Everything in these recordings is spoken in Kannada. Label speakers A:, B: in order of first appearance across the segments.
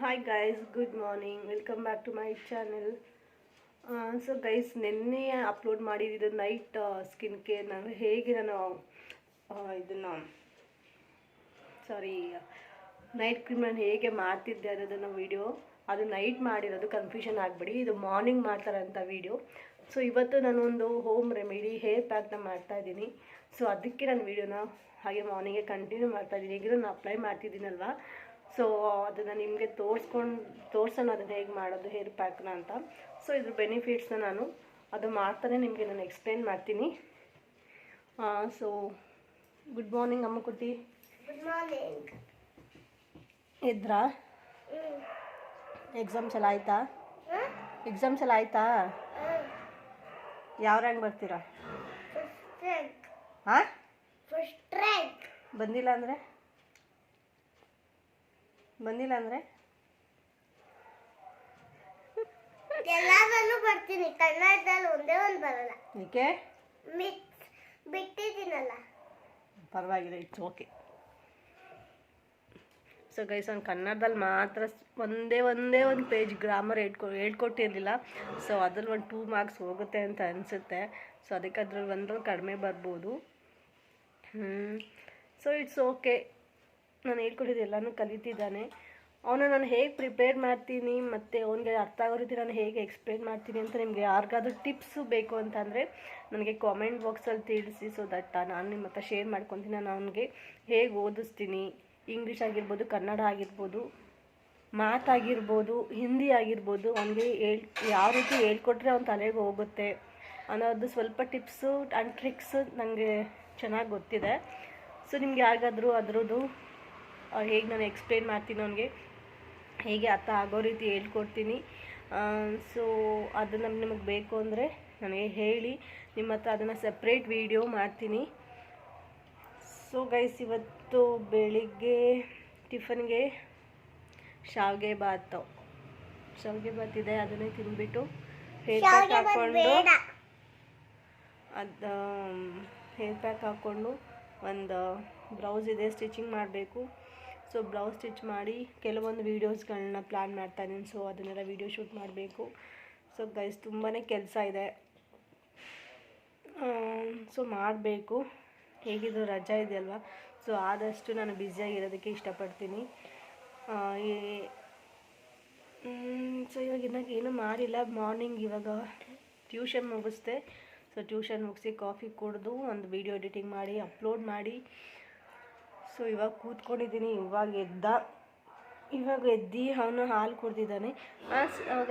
A: Hi guys good morning welcome back to my channel so guys ನಿನ್ನೆ ಅಪ್ಲೋಡ್ ಮಾಡಿದ್ದು ನೈಟ್ ಸ್ಕಿನ್ ಕೇರ್ ನಾನು ಹೇಗೆ ನಾನು ಇದನ್ನು ಸಾರಿ ನೈಟ್ ಕ್ರೀಮ್ ನಾನು ಹೇಗೆ ಮಾಡ್ತಿದ್ದೆ ಅನ್ನೋದನ್ನು ವಿಡಿಯೋ ಅದು ನೈಟ್ ಮಾಡಿರೋದು ಕನ್ಫ್ಯೂಷನ್ ಆಗಬೇಡಿ ಇದು ಮಾರ್ನಿಂಗ್ ಮಾಡ್ತಾರಂಥ ವಿಡಿಯೋ ಸೊ ಇವತ್ತು ನಾನೊಂದು ಹೋಮ್ ರೆಮಿಡಿ ಹೇರ್ ಪ್ಯಾಕ್ನ ಮಾಡ್ತಾ ಇದ್ದೀನಿ ಸೊ ಅದಕ್ಕೆ ನಾನು ವೀಡಿಯೋನ ಹಾಗೆ ಮಾರ್ನಿಂಗೇ ಕಂಟಿನ್ಯೂ ಮಾಡ್ತಾ ಇದ್ದೀನಿ ಹೇಗೆ ನಾನು ಅಪ್ಲೈ ಮಾಡ್ತಿದ್ದೀನಲ್ವ ಸೊ ಅದನ್ನು ನಿಮಗೆ ತೋರಿಸ್ಕೊಂಡು ತೋರಿಸೋಣ ಅದನ್ನು ಹೇಗೆ ಮಾಡೋದು ಹೇರ್ ಪ್ಯಾಕ್ನ ಅಂತ ಸೊ ಇದ್ರ ಬೆನಿಫಿಟ್ಸ್ನ ನಾನು ಅದು ಮಾಡ್ತಾನೆ ನಿಮಗೆ ನಾನು ಎಕ್ಸ್ಪ್ಲೇನ್ ಮಾಡ್ತೀನಿ ಸೊ ಗುಡ್ ಮಾರ್ನಿಂಗ್ ಅಮ್ಮ ಕುಟ್ಟಿ
B: ಗುಡ್ ಮಾರ್ನಿಂಗ್
A: ಇದ್ರಾ ಎಕ್ಸಾಮ್ಸ್ ಎಲ್ಲ ಆಯ್ತಾ ಎಕ್ಸಾಮ್ಸ್ ಎಲ್ಲ ಆಯಿತಾ ಯಾವ ರ್ಯಾಂಕ್ ಬರ್ತೀರಾ ಹಾಂ ಬಂದಿಲ್ಲ ಅಂದರೆ ಬಂದಿಲ್ಲ ಅಂದ್ರೆ
B: ಎಲ್ಲದಲ್ಲೂ ಬರ್ತೀನಿ ಕನ್ನಡದಲ್ಲಿ ಒಂದೇ ಒಂದು ಬರಲ್ಲ
A: ಏಕೆ
B: ಮಿಕ್ಸ್ ಬಿಟ್ಟಿದ್ದೀನಲ್ಲ
A: ಪರವಾಗಿಲ್ಲ ಇಟ್ಸ್ ಓಕೆ ಸೊ ಗೈಸ್ ಅವ್ನು ಕನ್ನಡದಲ್ಲಿ ಮಾತ್ರ ಒಂದೇ ಒಂದೇ ಒಂದು ಪೇಜ್ ಗ್ರಾಮರ್ ಹೇಳ್ಕೊ ಹೇಳ್ಕೊಟ್ಟಿರಲಿಲ್ಲ ಸೊ ಅದ್ರಲ್ಲಿ ಒಂದು ಟೂ ಮಾರ್ಕ್ಸ್ ಹೋಗುತ್ತೆ ಅಂತ ಅನಿಸುತ್ತೆ ಸೊ ಅದಕ್ಕೆ ಅದ್ರಲ್ಲಿ ಒಂದ್ರಲ್ಲಿ ಕಡಿಮೆ ಬರ್ಬೋದು ಹ್ಞೂ ಸೊ ಇಟ್ಸ್ ಓಕೆ ನಾನು ಹೇಳ್ಕೊಟ್ಟಿದ್ದು ಎಲ್ಲನೂ ಕಲಿತಿದ್ದಾನೆ ಅವನ ನಾನು ಹೇಗೆ ಪ್ರಿಪೇರ್ ಮಾಡ್ತೀನಿ ಮತ್ತು ಅವನಿಗೆ ಅರ್ಥ ಆಗೋ ರೀತಿ ನಾನು ಹೇಗೆ ಎಕ್ಸ್ಪ್ಲೇನ್ ಮಾಡ್ತೀನಿ ಅಂತ ನಿಮಗೆ ಯಾರಿಗಾದ್ರೂ ಟಿಪ್ಸು ಬೇಕು ಅಂತಂದರೆ ನನಗೆ ಕಾಮೆಂಟ್ ಬಾಕ್ಸಲ್ಲಿ ತಿಳಿಸಿ ಸೊ ದಟ್ ನಾನು ನಿಮ್ಮ ಹತ್ರ ಶೇರ್ ಮಾಡ್ಕೊತೀನಿ ನಾನು ಅವನಿಗೆ ಹೇಗೆ ಓದಿಸ್ತೀನಿ ಇಂಗ್ಲೀಷ್ ಆಗಿರ್ಬೋದು ಕನ್ನಡ ಆಗಿರ್ಬೋದು ಆಗಿರ್ಬೋದು ಹಿಂದಿ ಆಗಿರ್ಬೋದು ಅವನಿಗೆ ಹೇಳ್ ಯಾವ ರೀತಿ ಹೇಳ್ಕೊಟ್ರೆ ಅವ್ನ ತಲೆಗೆ ಹೋಗುತ್ತೆ ಅನ್ನೋದು ಸ್ವಲ್ಪ ಟಿಪ್ಸು ಆ್ಯಂಡ್ ಟ್ರಿಕ್ಸು ನನಗೆ ಚೆನ್ನಾಗಿ ಗೊತ್ತಿದೆ ಸೊ ನಿಮ್ಗೆ ಯಾರಿಗಾದ್ರೂ ಅದರದ್ದು ಹೇಗೆ ನಾನು ಎಕ್ಸ್ಪ್ಲೇನ್ ಮಾಡ್ತೀನಿ ಅವನಿಗೆ ಹೇಗೆ ಅರ್ಥ ಆಗೋ ರೀತಿ ಹೇಳ್ಕೊಡ್ತೀನಿ ಸೊ ಅದು ನಮ್ಗೆ ನಿಮಗೆ ಬೇಕು ಅಂದರೆ ನನಗೆ ಹೇಳಿ ನಿಮ್ಮ ಹತ್ರ ಅದನ್ನು ಸಪ್ರೇಟ್ ವೀಡಿಯೋ ಮಾಡ್ತೀನಿ ಸೊ ಗೈಸ್ ಇವತ್ತು ಬೆಳಿಗ್ಗೆ ಟಿಫನ್ಗೆ ಶಾವಿಗೆ ಭಾತು ಶಾವಿಗೆ ಭಾತ್ ಇದೆ ಅದನ್ನೇ ತಿಂದ್ಬಿಟ್ಟು ಹೇರ್ ಪ್ಯಾಕ್ ಹಾಕ್ಕೊಂಡು ಅದು ಹೇರ್ ಪ್ಯಾಕ್ ಹಾಕ್ಕೊಂಡು ಒಂದು ಬ್ಲೌಸ್ ಇದೆ ಸ್ಟಿಚಿಂಗ್ ಮಾಡಬೇಕು ಸೊ ಬ್ಲೌಸ್ ಸ್ಟಿಚ್ ಮಾಡಿ ಕೆಲವೊಂದು ವೀಡಿಯೋಸ್ಗಳನ್ನ ಪ್ಲ್ಯಾನ್ ಮಾಡ್ತಾ ಸೊ ಅದನ್ನೆಲ್ಲ ವೀಡಿಯೋ ಶೂಟ್ ಮಾಡಬೇಕು ಸೊ ಗೈಸ್ ತುಂಬಾ ಕೆಲಸ ಇದೆ ಸೊ um, ಮಾಡಬೇಕು ಹೇಗಿದ್ರು ರಜಾ ಇದೆಯಲ್ವ ಸೊ ಆದಷ್ಟು ನಾನು ಬ್ಯುಸಿಯಾಗಿರೋದಕ್ಕೆ ಇಷ್ಟಪಡ್ತೀನಿ ಸೊ ಇವಾಗ ಇನ್ನಾಗ ಏನು ಮಾಡಿಲ್ಲ ಮಾರ್ನಿಂಗ್ ಇವಾಗ ಟ್ಯೂಷನ್ ಮುಗಿಸ್ದೆ ಸೊ ಟ್ಯೂಷನ್ ಮುಗಿಸಿ ಕಾಫಿ ಕುಡಿದು ಒಂದು ವೀಡಿಯೋ ಎಡಿಟಿಂಗ್ ಮಾಡಿ ಅಪ್ಲೋಡ್ ಮಾಡಿ ಸೊ ಇವಾಗ ಕೂತ್ಕೊಂಡಿದ್ದೀನಿ ಇವಾಗ ಎದ್ದ ಇವಾಗ ಎದ್ದು ಅವನು ಹಾಲು ಕುಡ್ದಿದ್ದಾನೆ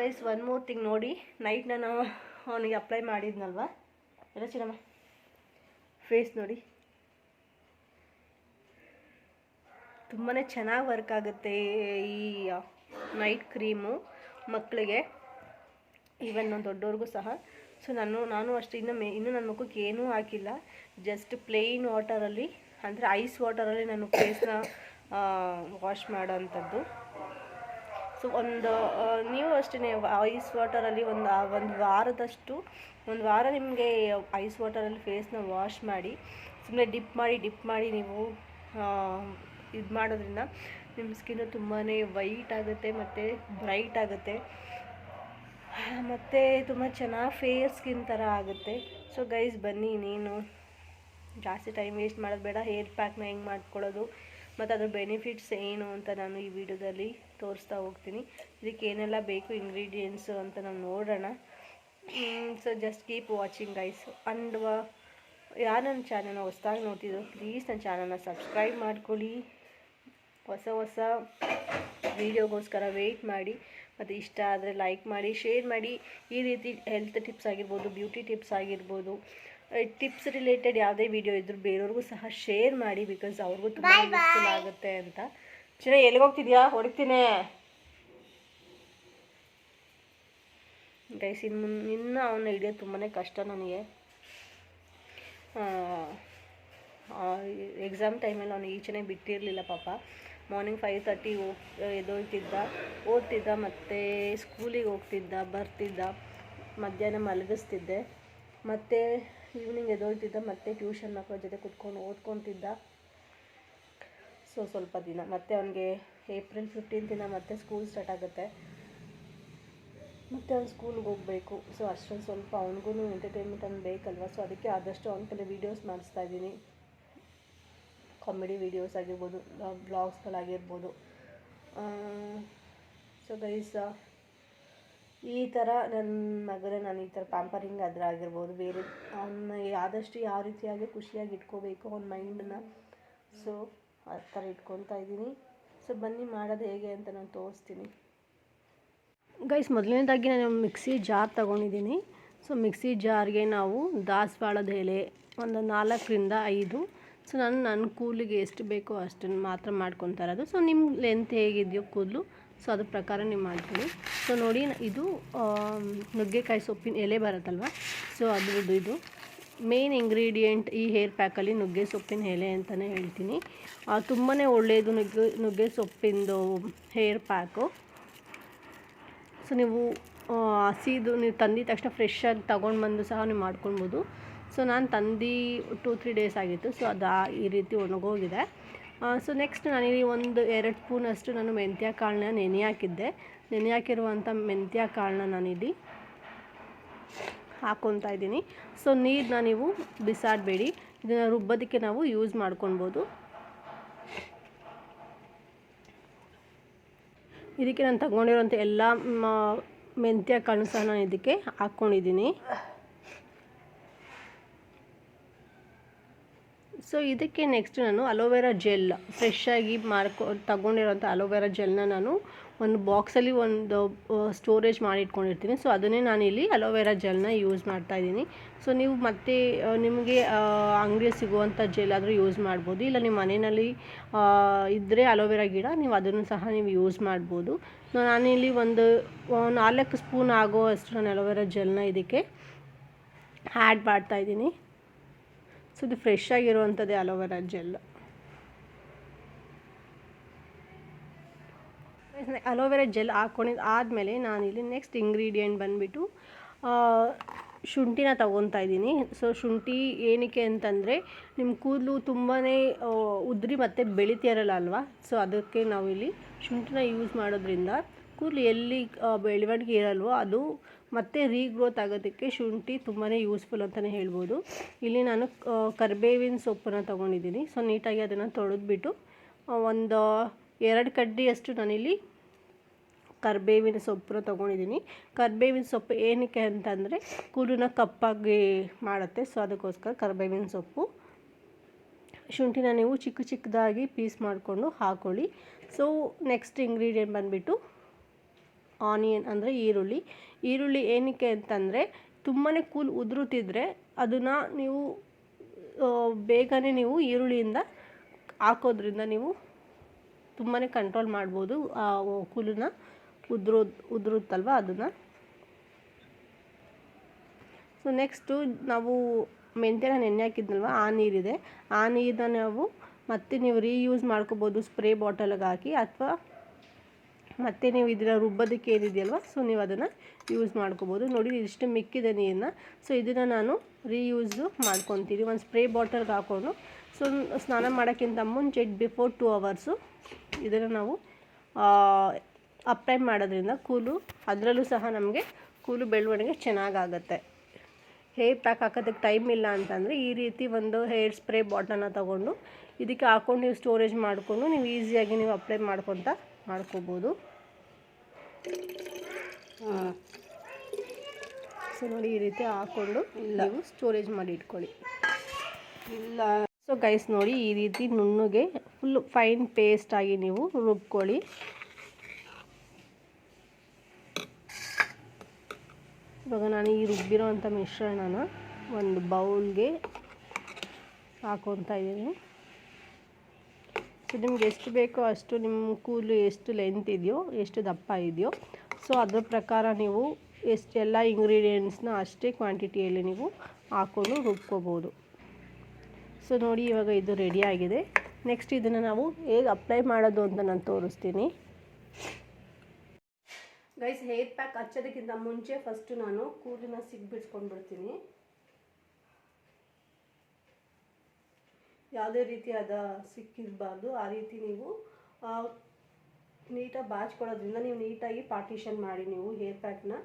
A: ಗೈಸ್ ಒನ್ ಮೂರ್ ತಿಂಗ್ ನೋಡಿ ನೈಟ್ ನಾನು ಅವನಿಗೆ ಅಪ್ಲೈ ಮಾಡಿದ್ನಲ್ವ ಎಲ್ಲ ಚಿರಮ್ಮ ಫೇಸ್ ನೋಡಿ ತುಂಬಾ ಚೆನ್ನಾಗಿ ವರ್ಕ್ ಆಗುತ್ತೆ ಈ ನೈಟ್ ಕ್ರೀಮು ಮಕ್ಕಳಿಗೆ ಈವನ್ ನಾನು ದೊಡ್ಡವ್ರಿಗೂ ಸಹ ಸೊ ನಾನು ನಾನು ಅಷ್ಟು ಇನ್ನೂ ಮೇ ಇನ್ನೂ ನನ್ನ ಮುಖಕ್ಕೆ ಏನೂ ಹಾಕಿಲ್ಲ ಜಸ್ಟ್ ಪ್ಲೇನ್ ವಾಟರಲ್ಲಿ ಅಂದರೆ ಐಸ್ ವಾಟರಲ್ಲಿ ನಾನು ಫೇಸ್ನ ವಾಶ್ ಮಾಡೋವಂಥದ್ದು ಸೊ ಒಂದು ನೀವು ಅಷ್ಟೇ ಐಸ್ ವಾಟರಲ್ಲಿ ಒಂದು ಒಂದು ವಾರದಷ್ಟು ಒಂದು ವಾರ ನಿಮಗೆ ಐಸ್ ವಾಟರಲ್ಲಿ ಫೇಸ್ನ ವಾಶ್ ಮಾಡಿ ಸುಮ್ಮನೆ ಡಿಪ್ ಮಾಡಿ ಡಿಪ್ ಮಾಡಿ ನೀವು ಇದು ಮಾಡೋದ್ರಿಂದ ನಿಮ್ಮ ಸ್ಕಿನ್ನು ತುಂಬಾ ವೈಟ್ ಆಗುತ್ತೆ ಮತ್ತು ಬ್ರೈಟ್ ಆಗುತ್ತೆ ಮತ್ತು ತುಂಬ ಚೆನ್ನಾಗಿ ಫೇರ್ ಸ್ಕಿನ್ ಥರ ಆಗುತ್ತೆ ಸೊ ಗೈಸ್ ಬನ್ನಿ ನೀನು ಜಾಸ್ತಿ ಟೈಮ್ ವೇಸ್ಟ್ ಮಾಡೋದು ಬೇಡ ಹೇರ್ ಪ್ಯಾಕ್ನ ಹೆಂಗೆ ಮಾಡ್ಕೊಳ್ಳೋದು ಮತ್ತು ಅದ್ರ ಬೆನಿಫಿಟ್ಸ್ ಏನು ಅಂತ ನಾನು ಈ ವಿಡಿಯೋದಲ್ಲಿ ತೋರಿಸ್ತಾ ಹೋಗ್ತೀನಿ ಇದಕ್ಕೆ ಏನೆಲ್ಲ ಬೇಕು ಇಂಗ್ರೀಡಿಯೆಂಟ್ಸು ಅಂತ ನಾವು ನೋಡೋಣ so just keep watching eyes and ಯಾರು ನನ್ನ ಚಾನಲ್ನ ಹೊಸ್ದಾಗಿ ನೋಡ್ತಿದ್ರು ಪ್ಲೀಸ್ ನನ್ನ ಚಾನಲ್ನ ಸಬ್ಸ್ಕ್ರೈಬ್ ಮಾಡ್ಕೊಳ್ಳಿ ಹೊಸ ಹೊಸ ವೀಡಿಯೋಗೋಸ್ಕರ ವೆಯ್ಟ್ ಮಾಡಿ ಮತ್ತು ಇಷ್ಟ ಆದರೆ ಲೈಕ್ ಮಾಡಿ ಶೇರ್ ಮಾಡಿ ಈ ರೀತಿ ಹೆಲ್ತ್ ಟಿಪ್ಸ್ ಆಗಿರ್ಬೋದು ಬ್ಯೂಟಿ ಟಿಪ್ಸ್ ಆಗಿರ್ಬೋದು ಟಿಪ್ಸ್ ರಿಲೇಟೆಡ್ ಯಾವುದೇ ವೀಡಿಯೋ ಇದ್ದರೂ ಬೇರೆಯವ್ರಿಗೂ ಸಹ ಶೇರ್ ಮಾಡಿ ಬಿಕಾಸ್ ಅವ್ರಿಗೂ ತುಂಬ ಯೂಸ್ಫುಲ್ ಆಗುತ್ತೆ ಅಂತ ಚೆನ್ನಾಗಿ ಎಲ್ಲಿಗೆ ಹೋಗ್ತಿದ್ಯಾ ಹೊಡಿತೀನಿ ಗೈಸ್ ಇನ್ನು ಮುನ್ ಇನ್ನು ಅವನ ಹಿಡಿಯೋದು ತುಂಬಾ ಕಷ್ಟ ನನಗೆ ಎಕ್ಸಾಮ್ ಟೈಮಲ್ಲಿ ಅವನು ಈಚೆನೇ ಬಿಟ್ಟಿರಲಿಲ್ಲ ಪಾಪ ಮಾರ್ನಿಂಗ್ ಫೈವ್ ತರ್ಟಿ ಹೋಗ್ ಓದ್ತಿದ್ದ ಮತ್ತು ಸ್ಕೂಲಿಗೆ ಹೋಗ್ತಿದ್ದ ಬರ್ತಿದ್ದ ಮಧ್ಯಾಹ್ನ ಮಲಗಿಸ್ತಿದ್ದೆ ಮತ್ತು ಈವ್ನಿಂಗ್ ಎದ್ದೋಯ್ತಿದ್ದ ಮತ್ತೆ ಟ್ಯೂಷನ್ ಮಕ್ಕಳ ಜೊತೆ ಕುತ್ಕೊಂಡು ಓದ್ಕೊತಿದ್ದ ಸೊ ಸ್ವಲ್ಪ ದಿನ ಮತ್ತೆ ಅವನಿಗೆ ಏಪ್ರಿಲ್ ಫಿಫ್ಟೀನ್ ದಿನ ಮತ್ತೆ ಸ್ಕೂಲ್ ಸ್ಟಾರ್ಟ್ ಆಗುತ್ತೆ ಮತ್ತು ಅವ್ನು ಸ್ಕೂಲ್ಗೆ ಹೋಗಬೇಕು ಸೊ ಅಷ್ಟೊಂದು ಸ್ವಲ್ಪ ಅವನಿಗೂ ಎಂಟರ್ಟೈನ್ಮೆಂಟ್ ಅವ್ನು ಬೇಕಲ್ವ ಸೊ ಅದಕ್ಕೆ ಆದಷ್ಟು ಅವ್ನ ಕಲೆ ವೀಡಿಯೋಸ್ ಮಾಡಿಸ್ತಾ ಇದ್ದೀನಿ ಕಾಮಿಡಿ ವೀಡಿಯೋಸ್ ಆಗಿರ್ಬೋದು ಬ್ಲಾಗ್ಸ್ಗಳಾಗಿರ್ಬೋದು ಸೊ ಗೈಸ ಈ ಥರ ನನ್ನ ಮಗನ ನಾನು ಈ ಥರ ಪ್ಯಾಂಪರಿಂಗ್ ಆಗಿರ್ಬೋದು ಬೇರೆ ಅವನ್ನ ಆದಷ್ಟು ಯಾವ ರೀತಿಯಾಗಿ ಖುಷಿಯಾಗಿ ಇಟ್ಕೋಬೇಕು ಅವ್ನ ಮೈಂಡನ್ನ ಸೊ ಆ ಥರ ಇಟ್ಕೊತಾ ಇದ್ದೀನಿ ಸೊ ಬನ್ನಿ ಮಾಡೋದು ಹೇಗೆ ಅಂತ ನಾನು ತೋರಿಸ್ತೀನಿ ಗೈಸ್ ಮೊದಲನೇದಾಗಿ ನಾನು ಮಿಕ್ಸಿ ಜಾರ್ ತೊಗೊಂಡಿದ್ದೀನಿ ಸೊ ಮಿಕ್ಸಿ ಜಾರ್ಗೆ ನಾವು ದಾಸವಾಳದ ಎಲೆ ಒಂದು ನಾಲ್ಕರಿಂದ ಐದು ಸೊ ನಾನು ನನ್ನ ಕೂಲಿಗೆ ಎಷ್ಟು ಬೇಕೋ ಅಷ್ಟನ್ನು ಮಾತ್ರ ಮಾಡ್ಕೊತಾ ಇರೋದು ಸೊ ನಿಮ್ಮ ಲೆಂತ್ ಹೇಗಿದೆಯೋ ಕೂದಲು ಸೊ ಅದ್ರ ಪ್ರಕಾರ ನೀವು ಮಾಡ್ಕೊಳ್ಳಿ ಸೊ ನೋಡಿ ಇದು ನುಗ್ಗೆಕಾಯಿ ಸೊಪ್ಪಿನ ಎಲೆ ಬರುತ್ತಲ್ವ ಸೊ ಅದ್ರದ್ದು ಇದು ಮೇನ್ ಇಂಗ್ರೀಡಿಯೆಂಟ್ ಈ ಹೇರ್ ಪ್ಯಾಕಲ್ಲಿ ನುಗ್ಗೆ ಸೊಪ್ಪಿನ ಎಲೆ ಅಂತಲೇ ಹೇಳ್ತೀನಿ ತುಂಬಾ ಒಳ್ಳೆಯದು ನುಗ್ಗೆ ನುಗ್ಗೆ ಸೊಪ್ಪಿಂದು ಹೇರ್ ಪ್ಯಾಕು ಸೊ ನೀವು ಹಸಿದು ನೀವು ತಂದಿದ ತಕ್ಷಣ ಆಗಿ ತಗೊಂಡು ಬಂದು ಸಹ ನೀವು ಮಾಡ್ಕೊಳ್ಬೋದು ಸೊ ನಾನು ತಂದು ಟೂ ತ್ರೀ ಡೇಸ್ ಆಗಿತ್ತು ಸೊ ಅದು ಈ ರೀತಿ ಒಣಗೋಗಿದೆ ಸೊ ನೆಕ್ಸ್ಟ್ ನಾನಿಲ್ಲಿ ಒಂದು ಎರಡು ಸ್ಪೂನಷ್ಟು ನಾನು ಮೆಂತ್ಯ ಕಾಳನ್ನ ನೆನೆ ಹಾಕಿದ್ದೆ ನೆನೆ ಹಾಕಿರುವಂಥ ಮೆಂತ್ಯ ಕಾಳನ್ನ ನಾನಿಲ್ಲಿ ಹಾಕ್ಕೊತಾ ಇದ್ದೀನಿ ಸೊ ನೀರನ್ನ ನೀವು ಬಿಸಾಡಬೇಡಿ ಇದನ್ನು ರುಬ್ಬೋದಕ್ಕೆ ನಾವು ಯೂಸ್ ಮಾಡ್ಕೊಳ್ಬೋದು ಇದಕ್ಕೆ ನಾನು ತಗೊಂಡಿರುವಂಥ ಎಲ್ಲ ಮೆಂತ್ಯ ಕಾಳನ್ನು ಸಹ ನಾನು ಇದಕ್ಕೆ ಹಾಕ್ಕೊಂಡಿದ್ದೀನಿ ಸೊ ಇದಕ್ಕೆ ನೆಕ್ಸ್ಟ್ ನಾನು ಅಲೋವೆರಾ ಜೆಲ್ ಫ್ರೆಶ್ ಆಗಿ ಮಾರ್ಕೊ ತಗೊಂಡಿರೋಂಥ ಅಲೋವೆರಾ ಜೆಲ್ನ ನಾನು ಒಂದು ಬಾಕ್ಸಲ್ಲಿ ಒಂದು ಸ್ಟೋರೇಜ್ ಮಾಡಿ ಇಟ್ಕೊಂಡಿರ್ತೀನಿ ಸೊ ಅದನ್ನೇ ನಾನಿಲ್ಲಿ ಅಲೋವೆರಾ ಜೆಲ್ನ ಯೂಸ್ ಮಾಡ್ತಾ ಇದ್ದೀನಿ ಸೊ ನೀವು ಮತ್ತೆ ನಿಮಗೆ ಅಂಗಡಿ ಸಿಗುವಂಥ ಜೆಲ್ ಆದರೂ ಯೂಸ್ ಮಾಡ್ಬೋದು ಇಲ್ಲ ನಿಮ್ಮ ಮನೆಯಲ್ಲಿ ಇದ್ದರೆ ಅಲೋವೆರಾ ಗಿಡ ನೀವು ಅದನ್ನು ಸಹ ನೀವು ಯೂಸ್ ಮಾಡ್ಬೋದು ನಾನಿಲ್ಲಿ ಒಂದು ನಾಲ್ಕು ಸ್ಪೂನ್ ಆಗೋ ಅಷ್ಟು ನಾನು ಅಲೋವೆರಾ ಜೆಲ್ನ ಇದಕ್ಕೆ ಆ್ಯಡ್ ಮಾಡ್ತಾ ಸೊ ಇದು fresh ಆಗಿರುವಂಥದ್ದೇ aloe vera gel aloe vera gel ಹಾಕೊಂಡಿದ್ದು ಆದಮೇಲೆ ನಾನಿಲ್ಲಿ ನೆಕ್ಸ್ಟ್ ಇಂಗ್ರೀಡಿಯೆಂಟ್ ಬಂದುಬಿಟ್ಟು ಶುಂಠಿನ ತೊಗೊತಾ ಇದ್ದೀನಿ ಸೊ ಶುಂಠಿ ಏನಕ್ಕೆ ಅಂತಂದರೆ ನಿಮ್ಮ ಕೂದಲು ತುಂಬಾ ಉದ್ರಿ ಮತ್ತು ಬೆಳೀತಿರಲ್ಲ ಅಲ್ವಾ ಸೊ ಅದಕ್ಕೆ ನಾವು ಇಲ್ಲಿ ಶುಂಠಿನ ಯೂಸ್ ಮಾಡೋದ್ರಿಂದ ಕೂದಲು ಎಲ್ಲಿ ಬೆಳವಣಿಗೆ ಇರಲ್ವೋ ಅದು ಮತ್ತೆ ರೀಗ್ರೋತ್ ಆಗೋದಕ್ಕೆ ಶುಂಠಿ ತುಂಬಾ ಯೂಸ್ಫುಲ್ ಅಂತಲೇ ಹೇಳ್ಬೋದು ಇಲ್ಲಿ ನಾನು ಕರ್ಬೇವಿನ ಸೊಪ್ಪನ್ನು ತೊಗೊಂಡಿದ್ದೀನಿ ಸೊ ನೀಟಾಗಿ ಅದನ್ನು ತೊಳೆದ್ಬಿಟ್ಟು ಒಂದು ಎರಡು ಕಡ್ಡಿಯಷ್ಟು ನಾನಿಲ್ಲಿ ಕರ್ಬೇವಿನ ಸೊಪ್ಪನ್ನು ತೊಗೊಂಡಿದ್ದೀನಿ ಕರ್ಬೇವಿನ ಸೊಪ್ಪು ಏನಕ್ಕೆ ಅಂತಂದರೆ ಕೂದಲನ್ನ ಕಪ್ಪಾಗಿ ಮಾಡುತ್ತೆ ಸೊ ಅದಕ್ಕೋಸ್ಕರ ಕರ್ಬೇವಿನ ಸೊಪ್ಪು ಶುಂಠಿನ ನೀವು ಚಿಕ್ಕ ಚಿಕ್ಕದಾಗಿ ಪೀಸ್ ಮಾಡಿಕೊಂಡು ಹಾಕೊಳ್ಳಿ ಸೊ ನೆಕ್ಸ್ಟ್ ಇಂಗ್ರೀಡಿಯೆಂಟ್ ಬಂದುಬಿಟ್ಟು ಆನಿಯನ್ ಅಂದರೆ ಈರುಳ್ಳಿ ಈರುಳ್ಳಿ ಏನಕ್ಕೆ ಅಂತಂದರೆ ತುಂಬಾ ಕೂಲ್ ಉದುರುತ್ತಿದ್ರೆ ಅದನ್ನು ನೀವು ಬೇಗನೆ ನೀವು ಈರುಳ್ಳಿಯಿಂದ ಹಾಕೋದ್ರಿಂದ ನೀವು ತುಂಬಾ ಕಂಟ್ರೋಲ್ ಮಾಡ್ಬೋದು ಆ ಕೂಲನ್ನ ಉದುರೋ ಉದುರುತ್ತಲ್ವ ಅದನ್ನು ಸೊ ನೆಕ್ಸ್ಟು ನಾವು ಮೆಂತ್ಯನ ನೆನೆ ಹಾಕಿದ್ನಲ್ವ ಆ ನೀರಿದೆ ಆ ನೀರನ್ನ ನಾವು ಮತ್ತೆ ನೀವು ರೀಯೂಸ್ ಮಾಡ್ಕೋಬೋದು ಸ್ಪ್ರೇ ಬಾಟಲ್ಗೆ ಹಾಕಿ ಅಥವಾ ಮತ್ತು ನೀವು ಇದನ್ನು ರುಬ್ಬೋದಕ್ಕೆ ಏನಿದೆಯಲ್ವ ಸೊ ನೀವು ಅದನ್ನು ಯೂಸ್ ಮಾಡ್ಕೋಬೋದು ನೋಡಿ ಇಷ್ಟು ಮಿಕ್ಕಿದೆ ನೀರನ್ನ ಸೊ ಇದನ್ನು ನಾನು ರೀಯೂಸು ಮಾಡ್ಕೊತೀನಿ ಒಂದು ಸ್ಪ್ರೇ ಬಾಟಲ್ಗೆ ಹಾಕೊಂಡು ಸೊ ಸ್ನಾನ ಮಾಡೋಕ್ಕಿಂತ ಮುಂಚೆ ಬಿಫೋರ್ ಟೂ ಅವರ್ಸು ಇದನ್ನು ನಾವು ಅಪ್ಲೈ ಮಾಡೋದ್ರಿಂದ ಕೂಲು ಅದರಲ್ಲೂ ಸಹ ನಮಗೆ ಕೂಲು ಬೆಳವಣಿಗೆ ಚೆನ್ನಾಗಾಗತ್ತೆ ಹೇರ್ ಪ್ಯಾಕ್ ಹಾಕೋದಕ್ಕೆ ಟೈಮ್ ಇಲ್ಲ ಅಂತಂದರೆ ಈ ರೀತಿ ಒಂದು ಹೇರ್ ಸ್ಪ್ರೇ ಬಾಟಲನ್ನ ತೊಗೊಂಡು ಇದಕ್ಕೆ ಹಾಕ್ಕೊಂಡು ನೀವು ಸ್ಟೋರೇಜ್ ಮಾಡಿಕೊಂಡು ನೀವು ಈಸಿಯಾಗಿ ನೀವು ಅಪ್ಲೈ ಮಾಡ್ಕೊತಾ ಮಾಡ್ಕೋಬೋದು ಸೊ ನೋಡಿ ಈ ರೀತಿ ಹಾಕ್ಕೊಂಡು ನೀವು ಸ್ಟೋರೇಜ್ ಮಾಡಿ ಇಟ್ಕೊಳ್ಳಿ ಇಲ್ಲ ಸೊ ಗೈಸ್ ನೋಡಿ ಈ ರೀತಿ ನುಣ್ಣಗೆ ಫುಲ್ಲು ಫೈನ್ ಪೇಸ್ಟಾಗಿ ನೀವು ರುಬ್ಕೊಳ್ಳಿ ಇವಾಗ ನಾನು ಈ ರುಬ್ಬಿರೋ ಅಂಥ ಮಿಶ್ರಣನ ಒಂದು ಬೌಲ್ಗೆ ಹಾಕೊತಾ ಇದ್ದೀನಿ ಸೊ ನಿಮ್ಗೆ ಎಷ್ಟು ಬೇಕೋ ಅಷ್ಟು ನಿಮ್ಮ ಕೂದಲು ಎಷ್ಟು ಲೆಂತ್ ಇದೆಯೋ ಎಷ್ಟು ದಪ್ಪ ಇದೆಯೋ ಸೊ ಅದ್ರ ಪ್ರಕಾರ ನೀವು ಎಷ್ಟೆಲ್ಲ ಇಂಗ್ರೀಡಿಯೆಂಟ್ಸ್ನ ಅಷ್ಟೇ ಕ್ವಾಂಟಿಟಿಯಲ್ಲಿ ನೀವು ಹಾಕ್ಕೊಂಡು ರುಬ್ಕೋಬೋದು ಸೊ ನೋಡಿ ಇವಾಗ ಇದು ರೆಡಿಯಾಗಿದೆ ನೆಕ್ಸ್ಟ್ ಇದನ್ನು ನಾವು ಹೇಗೆ ಅಪ್ಲೈ ಮಾಡೋದು ಅಂತ ನಾನು ತೋರಿಸ್ತೀನಿ ಗೈಸ್ ಹೇರ್ ಪ್ಯಾಕ್ ಹಚ್ಚೋದಕ್ಕಿಂತ ಮುಂಚೆ ಫಸ್ಟು ನಾನು ಕೂದಲನ್ನ ಸಿಗ್ಬಿಡ್ಸ್ಕೊಂಡು ಬಿಡ್ತೀನಿ ಯಾವುದೇ ರೀತಿಯಾದ ಸಿಕ್ಕಿರಬಾರ್ದು ಆ ರೀತಿ ನೀವು ನೀಟಾಗಿ ಬಾಚ್ಕೊಳ್ಳೋದ್ರಿಂದ ನೀವು ನೀಟಾಗಿ ಪಾರ್ಟಿಷನ್ ಮಾಡಿ ನೀವು ಹೇರ್ ಪ್ಯಾಕ್ನ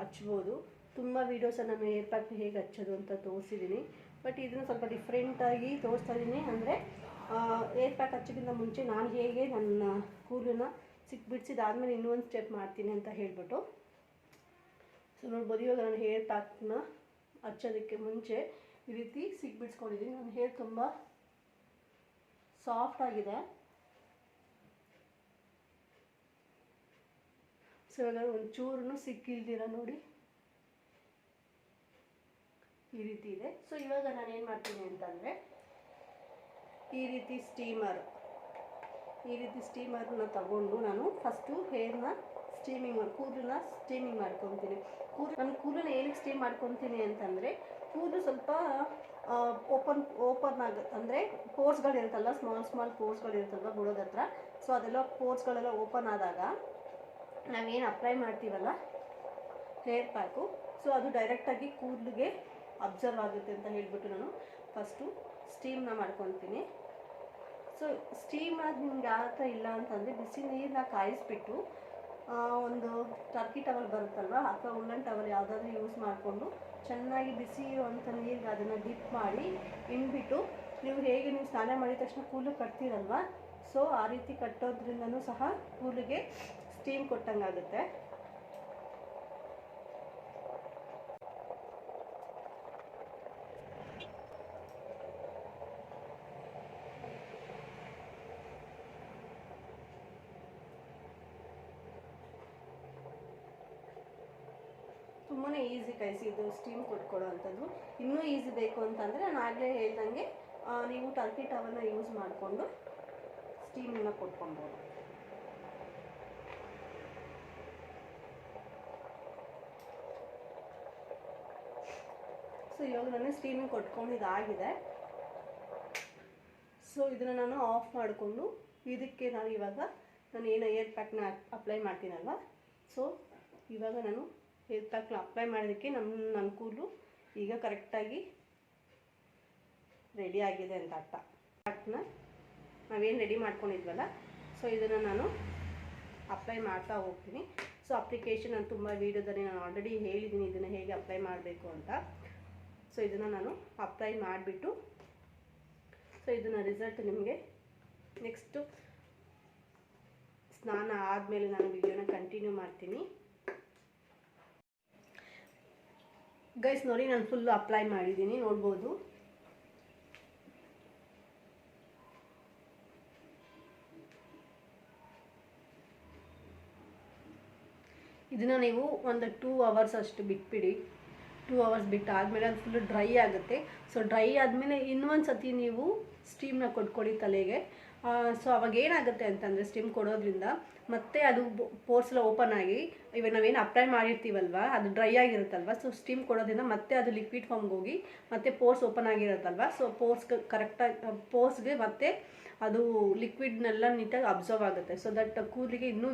A: ಹಚ್ಬೋದು ತುಂಬ ವೀಡಿಯೋಸನ್ನು ನಾನು ಹೇರ್ ಪ್ಯಾಕ್ನ ಹೇಗೆ ಹಚ್ಚೋದು ಅಂತ ತೋರಿಸಿದ್ದೀನಿ ಬಟ್ ಇದನ್ನು ಸ್ವಲ್ಪ ಡಿಫ್ರೆಂಟಾಗಿ ತೋರಿಸ್ತಾ ಇದ್ದೀನಿ ಅಂದರೆ ಏರ್ ಪ್ಯಾಕ್ ಹಚ್ಚೋಕ್ಕಿಂತ ಮುಂಚೆ ನಾನು ಹೇಗೆ ನನ್ನ ಕೂದಲನ್ನ ಸಿಕ್ಕಿ ಇನ್ನೂ ಒಂದು ಸ್ಟೆಪ್ ಮಾಡ್ತೀನಿ ಅಂತ ಹೇಳ್ಬಿಟ್ಟು ಸೊ ನೋಡ್ಬೋದು ಇವಾಗ ನಾನು ಹೇರ್ ಪ್ಯಾಕ್ನ ಹಚ್ಚೋದಕ್ಕೆ ಮುಂಚೆ ಈ ರೀತಿ ಸಿಕ್ಬಿಡ್ಸ್ಕೊಂಡಿದ್ದೀನಿ ನನ್ನ ಹೇರ್ ತುಂಬ ಸಾಫ್ಟ್ ಆಗಿದೆ ಸೊ ಇವಾಗ ಒಂಚೂರು ಸಿಕ್ಕಿಲ್ದಿರ ನೋಡಿ ಈ ರೀತಿ ಇದೆ ಸೊ ಇವಾಗ ನಾನು ಏನು ಮಾಡ್ತೀನಿ ಅಂತಂದರೆ ಈ ರೀತಿ ಸ್ಟೀಮರ್ ಈ ರೀತಿ ಸ್ಟೀಮರ್ನ ತಗೊಂಡು ನಾನು ಫಸ್ಟು ಹೇರ್ನ ಸ್ಟೀಮಿಂಗ್ ಮಾಡಿ ಕೂದಲನ್ನ ಸ್ಟೀಮಿಂಗ್ ಮಾಡ್ಕೊತೀನಿ ಕೂದಲು ನಾನು ಕೂದಲನ್ನ ಏನಕ್ಕೆ ಸ್ಟೀಮ್ ಮಾಡ್ಕೊತೀನಿ ಅಂತಂದರೆ ಕೂದಲು ಸ್ವಲ್ಪ ಓಪನ್ ಓಪನ್ ಆಗ ಅಂದರೆ ಪೋರ್ಸ್ಗಳಿರುತ್ತಲ್ಲ ಸ್ಮಾಲ್ ಸ್ಮಾಲ್ ಪೋರ್ಸ್ಗಳಿರುತ್ತಲ್ವ ಬುಡೋದ ಹತ್ರ ಸೊ ಅದೆಲ್ಲ ಕೋರ್ಸ್ಗಳೆಲ್ಲ ಓಪನ್ ಆದಾಗ ನಾವೇನು ಅಪ್ಲೈ ಮಾಡ್ತೀವಲ್ಲ ಹೇರ್ ಪ್ಯಾಕು ಸೊ ಅದು ಡೈರೆಕ್ಟಾಗಿ ಕೂದಲಿಗೆ ಅಬ್ಸರ್ವ್ ಆಗುತ್ತೆ ಅಂತ ಹೇಳಿಬಿಟ್ಟು ನಾನು ಫಸ್ಟು ಸ್ಟೀಮ್ನ ಮಾಡ್ಕೊತೀನಿ ಸೊ ಸ್ಟೀಮ್ ಅದು ನಿಮ್ಗೆ ಯಾವ ಥರ ಇಲ್ಲ ಅಂತಂದರೆ ಬಿಸಿ ನೀರನ್ನ ಕಾಯಿಸ್ಬಿಟ್ಟು ಒಂದು ಟರ್ಕಿ ಟವಲ್ ಬರುತ್ತಲ್ವ ಅಥವಾ ಉಲ್ಲನ್ ಟವಲ್ ಯಾವುದಾದ್ರೂ ಯೂಸ್ ಮಾಡಿಕೊಂಡು ಚೆನ್ನಾಗಿ ಬಿಸಿ ಇರುವಂಥ ನೀರಿಗೆ ಅದನ್ನು ಡಿಪ್ ಮಾಡಿ ಹಿಂಡ್ಬಿಟ್ಟು ನೀವು ಹೇಗೆ ನೀವು ಸ್ನಾನ ಮಾಡಿದ ತಕ್ಷಣ ಕೂಲು ಕಟ್ತೀರಲ್ವ ಸೊ ಆ ರೀತಿ ಕಟ್ಟೋದ್ರಿಂದನೂ ಸಹ ಕೂಲಿಗೆ ಸ್ಟೀಮ್ ಕೊಟ್ಟಂಗಾಗುತ್ತೆ ತುಂಬಾ ಈಸಿ ಕೈಸಿ ಇದು ಸ್ಟೀಮ್ ಕೊಟ್ಕೊಡೋ ಅಂಥದ್ದು ಇನ್ನೂ ಈಸಿ ಬೇಕು ಅಂತಂದರೆ ನಾನು ಆಗಲೇ ಹೇಳ್ದಂಗೆ ನೀವು ಟರ್ಕಿ ಟವನ್ನ ಯೂಸ್ ಮಾಡಿಕೊಂಡು ಸ್ಟೀಮನ್ನ ಕೊಟ್ಕೊಬೋದು ಸೊ ಇವಾಗ ನಾನು ಸ್ಟೀಮಿಂಗ್ ಕೊಟ್ಕೊಂಡು ಇದಾಗಿದೆ ಸೊ ಇದನ್ನು ನಾನು ಆಫ್ ಮಾಡಿಕೊಂಡು ಇದಕ್ಕೆ ನಾನು ಇವಾಗ ನಾನು ಏನು ಏರ್ ಪ್ಯಾಕ್ನ ಅಪ್ಲೈ ಮಾಡ್ತೀನಲ್ವ ಸೊ ಇವಾಗ ನಾನು ಇದು ತಕ್ಕ ಅಪ್ಲೈ ಮಾಡೋದಕ್ಕೆ ನಮ್ಮ ಅನುಕೂಲ ಈಗ ಕರೆಕ್ಟಾಗಿ ರೆಡಿ ಆಗಿದೆ ಅಂತ ಅರ್ಥ ಬಟ್ನ ನಾವೇನು ರೆಡಿ ಮಾಡ್ಕೊಂಡಿದ್ವಲ್ಲ ಸೊ ಇದನ್ನು ನಾನು ಅಪ್ಲೈ ಮಾಡ್ತಾ ಹೋಗ್ತೀನಿ ಸೊ ಅಪ್ಲಿಕೇಶನ್ ನಾನು ತುಂಬ ವೀಡಿಯೋದಲ್ಲಿ ನಾನು ಆಲ್ರೆಡಿ ಹೇಳಿದ್ದೀನಿ ಇದನ್ನು ಹೇಗೆ ಅಪ್ಲೈ ಮಾಡಬೇಕು ಅಂತ ಸೊ ಇದನ್ನು ನಾನು ಅಪ್ಲೈ ಮಾಡಿಬಿಟ್ಟು ಸೊ ಇದನ್ನು ರಿಸಲ್ಟ್ ನಿಮಗೆ ನೆಕ್ಸ್ಟು ಸ್ನಾನ ಆದಮೇಲೆ ನಾನು ವಿಡಿಯೋನ ಕಂಟಿನ್ಯೂ ಮಾಡ್ತೀನಿ ಗೈಸ್ ನೋಡಿ ನಾನು ಫುಲ್ ಅಪ್ಲೈ ಮಾಡಿದ್ದೀನಿ ನೋಡ್ಬೋದು ಇದನ್ನು ನೀವು ಒಂದು ಟೂ ಅವರ್ಸ್ ಅಷ್ಟು ಬಿಟ್ಬಿಡಿ ಟೂ ಅವರ್ಸ್ ಬಿಟ್ಟು ಆದಮೇಲೆ ಅದು ಫುಲ್ಲು ಡ್ರೈ ಆಗುತ್ತೆ ಸೊ ಡ್ರೈ ಆದಮೇಲೆ ಇನ್ನೊಂದು ಸತಿ ನೀವು ಸ್ಟೀಮ್ನ ಕೊಟ್ಕೊಡಿ ತಲೆಗೆ ಸೊ ಅವಾಗ ಏನಾಗುತ್ತೆ ಅಂತಂದರೆ ಸ್ಟಿಮ್ ಕೊಡೋದ್ರಿಂದ ಮತ್ತೆ ಅದು ಪೋರ್ಸ್ ಎಲ್ಲ ಓಪನ್ ಆಗಿ ಇವಾಗ ನಾವೇನು ಅಪ್ಲೈ ಮಾಡಿರ್ತೀವಲ್ವ ಅದು ಡ್ರೈ ಆಗಿರುತ್ತಲ್ವ ಸೊ ಸ್ಟಿಮ್ ಕೊಡೋದ್ರಿಂದ ಮತ್ತೆ ಅದು ಲಿಕ್ವಿಡ್ ಫಾರ್ಮ್ಗೆ ಹೋಗಿ ಮತ್ತೆ ಪೋರ್ಸ್ ಓಪನ್ ಆಗಿರುತ್ತಲ್ವ ಸೊ ಪೋರ್ಸ್ಗೆ ಕರೆಕ್ಟಾಗಿ ಪೋರ್ಸ್ಗೆ ಮತ್ತೆ ಅದು ಲಿಕ್ವಿಡ್ನೆಲ್ಲ ನೀಟಾಗಿ ಅಬ್ಸರ್ವ್ ಆಗುತ್ತೆ ಸೊ ದಟ್ ಕೂದಲಿಗೆ ಇನ್ನೂ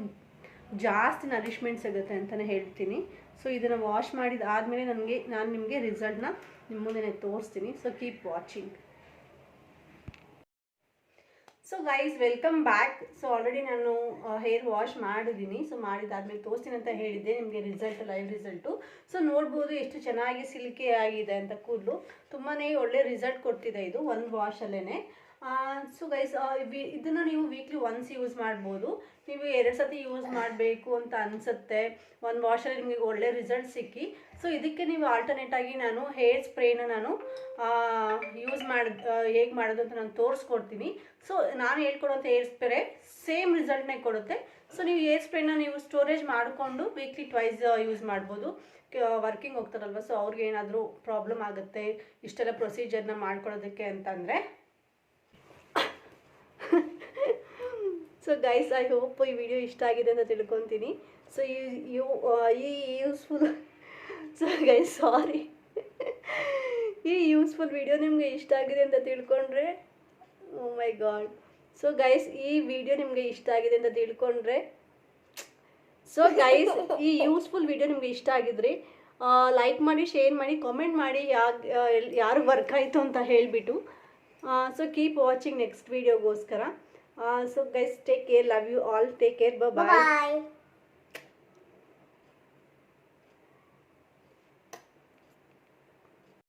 A: ಜಾಸ್ತಿ ನರಿಶ್ಮೆಂಟ್ ಸಿಗುತ್ತೆ ಅಂತಲೇ ಹೇಳ್ತೀನಿ ಸೊ ಇದನ್ನು ವಾಶ್ ಮಾಡಿದ ಆದಮೇಲೆ ನನಗೆ ನಾನು ನಿಮಗೆ ರಿಸಲ್ಟ್ನ ನಿಮ್ಮ ಮುಂದೆ ತೋರಿಸ್ತೀನಿ so keep watching so guys welcome back so already ನಾನು ಹೇರ್ ವಾಶ್ ಮಾಡಿದ್ದೀನಿ ಸೊ ಮಾಡಿದಾದ್ಮೇಲೆ ತೋರಿಸ್ತೀನಿ ಅಂತ ಹೇಳಿದ್ದೆ ನಿಮಗೆ ರಿಸಲ್ಟ್ ಲೈವ್ ರಿಸಲ್ಟು ಸೊ ನೋಡ್ಬೋದು ಎಷ್ಟು ಚೆನ್ನಾಗಿ ಸಿಲ್ಕಿ ಆಗಿದೆ ಅಂತ ಕೂದಲು ತುಂಬಾ ಒಳ್ಳೆ ರಿಸಲ್ಟ್ ಕೊಡ್ತಿದೆ ಇದು ಒಂದು ವಾಶಲ್ಲೇ ಸೊ ಗೈಸ್ ಇದನ್ನು ನೀವು ವೀಕ್ಲಿ ಒನ್ಸ್ ಯೂಸ್ ಮಾಡ್ಬೋದು ನೀವು ಎರಡು ಸತಿ ಯೂಸ್ ಮಾಡಬೇಕು ಅಂತ ಅನಿಸುತ್ತೆ ಒಂದು ವಾಷಲ್ಲಿ ನಿಮಗೆ ಒಳ್ಳೆ ರಿಸಲ್ಟ್ ಸಿಕ್ಕಿ ಸೊ ಇದಕ್ಕೆ ನೀವು ಆಲ್ಟರ್ನೇಟಾಗಿ ನಾನು ಹೇರ್ ಸ್ಪ್ರೇನ ನಾನು ಯೂಸ್ ಮಾಡ್ ಹೇಗೆ ಮಾಡೋದು ಅಂತ ನಾನು ತೋರಿಸ್ಕೊಡ್ತೀನಿ ಸೊ ನಾನು ಹೇಳ್ಕೊಡೋಂಥ ಹೇರ್ ಸ್ಪ್ರೇ ಸೇಮ್ ರಿಸಲ್ಟ್ನೇ ಕೊಡುತ್ತೆ ಸೊ ನೀವು ಹೇರ್ ಸ್ಪ್ರೇನ ನೀವು ಸ್ಟೋರೇಜ್ ಮಾಡಿಕೊಂಡು ವೀಕ್ಲಿ ಟ್ವೈಸ್ ಯೂಸ್ ಮಾಡ್ಬೋದು ವರ್ಕಿಂಗ್ ಹೋಗ್ತಾರಲ್ವ ಸೊ ಅವ್ರಿಗೆ ಏನಾದರೂ ಪ್ರಾಬ್ಲಮ್ ಆಗುತ್ತೆ ಇಷ್ಟೆಲ್ಲ ಪ್ರೊಸೀಜರ್ನ ಮಾಡ್ಕೊಳ್ಳೋದಕ್ಕೆ ಅಂತಂದರೆ ಸೊ ಗೈಸ್ ಐ ಹೋಪ್ ಈ ವಿಡಿಯೋ ಇಷ್ಟ ಆಗಿದೆ ಅಂತ ತಿಳ್ಕೊತೀನಿ ಸೊ ಈ ಈ ಯೂಸ್ಫುಲ್ ಸೊ ಗೈಸ್ ಸಾರಿ ಈ ಯೂಸ್ಫುಲ್ ವಿಡಿಯೋ ನಿಮಗೆ ಇಷ್ಟ ಆಗಿದೆ ಅಂತ ತಿಳ್ಕೊಂಡ್ರೆ ಮೈ ಗಾಡ್ ಸೊ ಗೈಸ್ ಈ ವಿಡಿಯೋ ನಿಮಗೆ ಇಷ್ಟ ಆಗಿದೆ ಅಂತ ತಿಳ್ಕೊಂಡ್ರೆ ಸೊ ಗೈಸ್ ಈ ಯೂಸ್ಫುಲ್ ವಿಡಿಯೋ ನಿಮ್ಗೆ ಇಷ್ಟ ಆಗಿದ್ರಿ ಲೈಕ್ ಮಾಡಿ ಶೇರ್ ಮಾಡಿ ಕಾಮೆಂಟ್ ಮಾಡಿ ಯಾರು ವರ್ಕ್ ಆಯಿತು ಅಂತ ಹೇಳಿಬಿಟ್ಟು ಸೊ ಕೀಪ್ ವಾಚಿಂಗ್ ನೆಕ್ಸ್ಟ್ ವೀಡಿಯೋಗೋಸ್ಕರ Uh, so guys, take care. Love you all. Take care.
B: Bye-bye. Bye-bye.